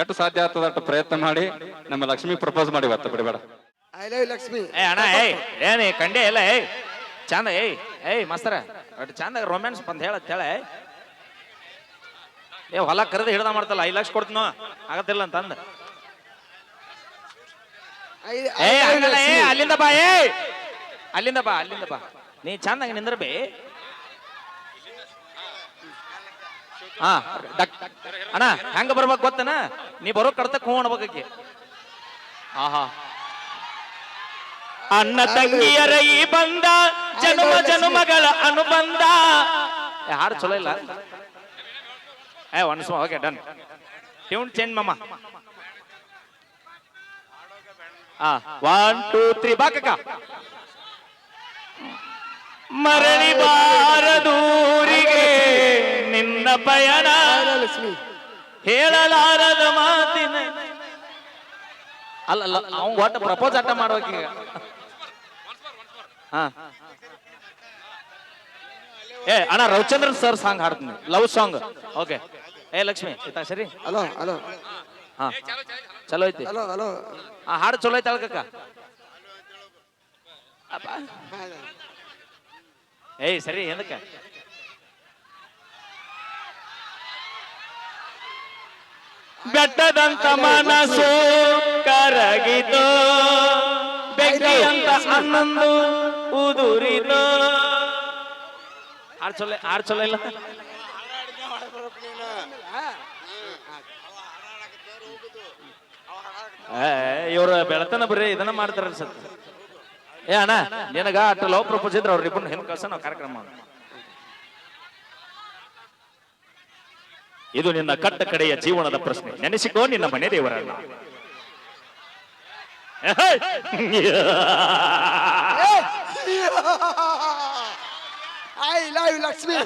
ಎಷ್ಟು ಸಾಧ್ಯ ಆಗ್ತದ ಅಷ್ಟು ಪ್ರಯತ್ನ ಮಾಡಿ. ನಮ್ಮ ಲಕ್ಷ್ಮಿ ಪ್ರಪೋಸ್ ಮಾಡಿ ಇವತ್ತು ಬಿಡಬೇಡ. I love Lakshmi. ಏ ಅಣ್ಣ ಏಯ್ ಏನಿ ಕಂಡೆ ಇಲ್ಲ ಏಯ್. ಚಂದ ಏಯ್ ಏಯ್ ಮಸ್ತರ. ಅಟ್ ಚಂದ ರೊಮ್ಯಾನ್ಸ್ ಬಂದ್ ಹೇಳತ್ ಹೇಳ ಏ ಹೊಲ ಕರೆದು ಹಿಡ್ದ ಮಾಡ್ತಲ್ಲ ಐದು ಲಕ್ಷ ಕೊಡ್ತೀನೋ ಆಗತ್ತಿಲ್ಲ ಅಂತ ಅಂದ ಏ ಅಲ್ಲಿಂದ ಬಾ ಏ ಅಲ್ಲಿಂದ ಬಾ ಅಲ್ಲಿಂದ ಬಾ. ನೀ ಚಂದಾಗ ನಿಂದ್ರ ಬೇ ಹಾ ಅಣ್ಣ, ಹೆಂಗ ಬರ್ಬೇಕು ಗೊತ್ತನ? ನೀ ಬರೋ ಕಡ್ತಕ್ ಹೂ ಅನ್ಬೇಕಿ ಆಹಾ. ಅಣ್ಣ ತಂಗಿಯರ ಈ ಬಂದ, ಜನುಮ ಜನುಮಗಳ ಅನುಬಂಧ. ಹಾಡು ಚಲೋ ಇಲ್ಲ? ಏ once okay, done. Tune change ಮಮ್ಮ ಆ ಒನ್ ಟೂ ತ್ರೀ ಬಾಕಕ್ಕ ಮರಳಿ ಬಾರದೂರಿಗೆ ನಿನ್ನ ಪಯಣ. ಹೇಳಲಾರದ ಮಾತಿನ. ಅಲ್ಲ ಅಲ್ಲ ಅವ್ನ್ ಒಟ್ಟ ಪ್ರಪೋಸ್ ಅಟ್ಟ ಮಾಡ್ಬೇಕೀಗ ಹಾ. ಏ ಅಣ್ಣ ರವಿಚಂದ್ರನ್ ಸರ್ ಸಾಂಗ್ ಹಾಡ್ತೀನಿ. ಲವ್ ಸಾಂಗ್ ಓಕೆ ಏ ಲಕ್ಷ್ಮಿ ಆಯ್ತಾ ಸರಿ ಹಲೋ ಹಲೋ. ಹಾ. ಚಲೋ ಐತಿ. Hello hello. ಆ ಹಾಡು ಚಲೋ ಐತೆ ಅಳ್ಕಕ್ಕ. ಅಪ್ಪ. ಏಯ್ ಸರಿ ಏನಕ್ಕ ಬೆಟ್ಟದಂತ ಮನಸ್ಸು ಕರಗಿತು, ಬೆಂಕಿಯಂತ ಹನ್ನೊಂದು ಉದುರಿತು. ಆರ್ ಚೊಲ್ಲ ಆರ್ ಚೊಲ್ಲ ಇಲ್ಲ ಇವ್ರ ಬೆಳತನ ಬರ್ರಿ ಇದನ್ನ ಮಾಡ್ತಾರ ಅನ್ಸತ್ತೆ. ಏ, ಅಣ್ಣ, ನಿನಗ ಅಟ್ಟ ಲವ್ ಪ್ರಪೋಸ್ ಇದ್ರೆ ಅವ್ರಿಬ್ಬರು ಹೆಣ್ ಕಳ್ಸ, ನಾವು ಕಾರ್ಯಕ್ರಮ ಇದು ನಿನ್ನ ಕಟ್ಟ ಕಡೆಯ ಜೀವನದ ಪ್ರಶ್ನೆ. ನೆನೆಸಿಕೋ ನಿನ್ನ ಮನೆ ದೇವರನ್ನ. I love Lakshmi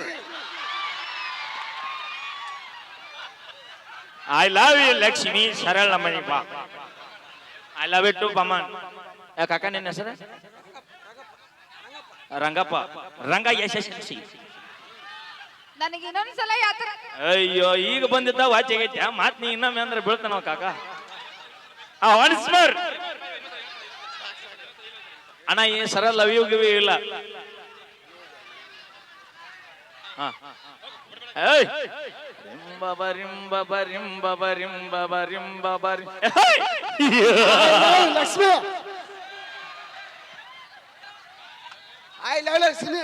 I love you Lakshmi ಸರಳ ಮಣಿಪ ಐ ಲವ್ ಯು ಟು ಬಮನ್ ಯಾ ಕಾಕ ನಿನ್ನ ಹೆಸರು? ರಂಗಪ್ಪ. ರಂಗ ಯಶಸ್ವಿ ನನಗೆ ಇನ್ನೊಂದ್ಸಲ ಯಾತ್ರ ಅಯ್ಯೋ ಈಗ ಬಂದಿದ್ದ ವಾಚ್ ಆಗೈತಿ ಮಾತ್ ನೀ ಇನ್ನೊಮ್ಮೆ ಅಂದ್ರೆ ಬೀಳ್ತಾನ ಕಾಕ? ಆ ಒನ್ಸ್ ಮೋರ್ ಅಣ್ಣ ಈ ಸರ ಲವ್ ಯು ಗಿವ್ ಇಲ್ಲ. ಲಕ್ಷ್ಮಿ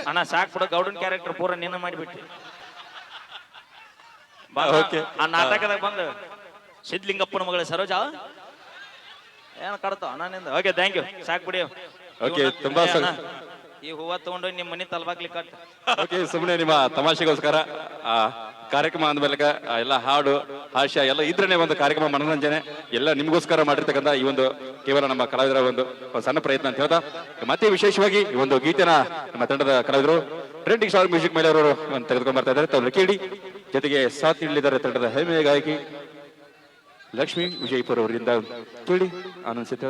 ಅಣ್ಣ ಸಾಕ್ಬಿಡ ಗೌಡನ್ ಕ್ಯಾರೆಕ್ಟರ್ ಪೂರ ನಿನ್ನ ಮಾಡಿಬಿಟ್ಟಿ. Okay. ಆ ನಾಟಕದಾಗ ಬಂದು. ಸಿದ್ಲಿಂಗಪ್ಪನ ಮಗಳ ಸರೋಜ. ಏನ್ ಕಡ್ತಾವ ಅಣ್ಣನಿಂದ ಓಕೆ ಥ್ಯಾಂಕ್ ಯು ಸಾಕ್ ಬಿಡಿ. ಓಕೆ ತುಂಬಾ ಈ ಹೂವ ತಗೊಂಡು ನಿಮ್ಮ ಮನೆ ತಲ್ಬಾಗ್ಲಿ ಕಟ್. ಓಕೆ ಸುಮ್ಮನೆ ನಿಮ್ಮ ತಮಾಷೆಗೋಸ್ಕರ ಆ ಕಾರ್ಯಕ್ರಮ ಅಂದ್ಮೇಲೆ ಎಲ್ಲ ಹಾಡು ಹಾಸ್ಯ ಎಲ್ಲ ಇದ್ರೇನೆ ಒಂದು ಕಾರ್ಯಕ್ರಮ ಮನೋರಂಜನೆ. ಎಲ್ಲ ನಿಮಗೋಸ್ಕರ ಮಾಡಿರ್ತಕ್ಕಂಥ ಈ ಒಂದು ಕೇವಲ ನಮ್ಮ ಕಲಾವಿದರ ಒಂದು ಸಣ್ಣ ಪ್ರಯತ್ನ ಅಂತ ಹೇಳ್ತಾ ಮತ್ತೆ ವಿಶೇಷವಾಗಿ ಈ ಒಂದು ಗೀತೆನ ನಮ್ಮ ತಂಡದ ಕಲಾವಿದರು ಟ್ರೆಂಡಿಂಗ್ ಸ್ಟಾರ್ ಮ್ಯೂಸಿಕ್ ಮೇಲೆ ಅವರು ತೆಗೆದುಕೊಂಡು ಬರ್ತಾ ಇದ್ದಾರೆ. ಕೇಳಿ ಜೊತೆಗೆ ಸಾಥ್ ನೀಡಲಿದ್ದಾರೆ ತಂಡದ ಹೆಮ್ಮೆಯ ಗಾಯಕಿ ಲಕ್ಷ್ಮೀ ವಿಜಯಪುರ ಅವರಿಂದ ಕೇಳಿ ಆನಂದಿಸುತ್ತೆ